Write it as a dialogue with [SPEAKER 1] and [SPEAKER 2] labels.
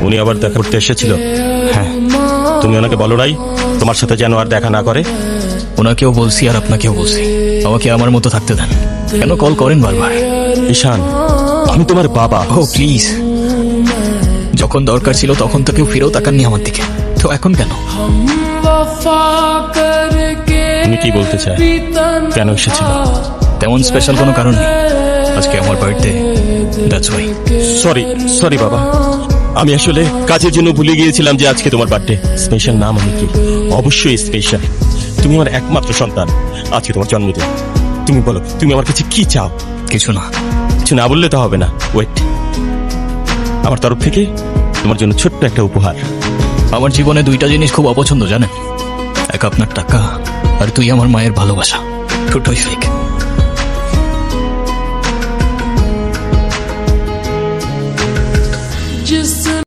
[SPEAKER 1] উনি আবার দেখা করতে এসেছিল।
[SPEAKER 2] হ্যাঁ
[SPEAKER 1] তুমি ওনাকে বলো নাই তোমার সাথে যেন আর দেখা না করে।
[SPEAKER 2] ওনাকেও বলছি আর আপনাকেও বলছি। আমাকে আমার মতো থাকতে দেন। কেন কল করেন বারবার?
[SPEAKER 1] ঈশান আমি তোমার বাবা।
[SPEAKER 2] ও প্লিজ যখন দরকার ছিল তখন তো কেউ ফিরেও তাকাননি আমার দিকে। তো এখন কেন?
[SPEAKER 1] তুমি কি বলতে চাই? কেন এসেছিল?
[SPEAKER 2] তেমন স্পেশাল কোনো কারণ নেই। আজকে আমার birthday that's why
[SPEAKER 1] sorry sorry বাবা। আমি আসলে কাজের জন্য ভুলে গিয়েছিলাম যে আজকে তোমার বার্থডে স্পেশাল নাম আমি কি? অবশ্যই স্পেশাল তুমি আমার একমাত্র সন্তান। আজকে তোমার জন্মদিন। তুমি বলো তুমি আমার কাছে কি চাও?
[SPEAKER 2] কিছু না।
[SPEAKER 1] কিছু না বললে তো হবে না। ওয়েট আমার তরফ থেকে তোমার জন্য ছোট্ট একটা উপহার।
[SPEAKER 2] আমার জীবনে দুইটা জিনিস খুব অপছন্দ জানেন? এক আপনার টাকা আর তুই আমার মায়ের ভালোবাসা। দুটোই ফেক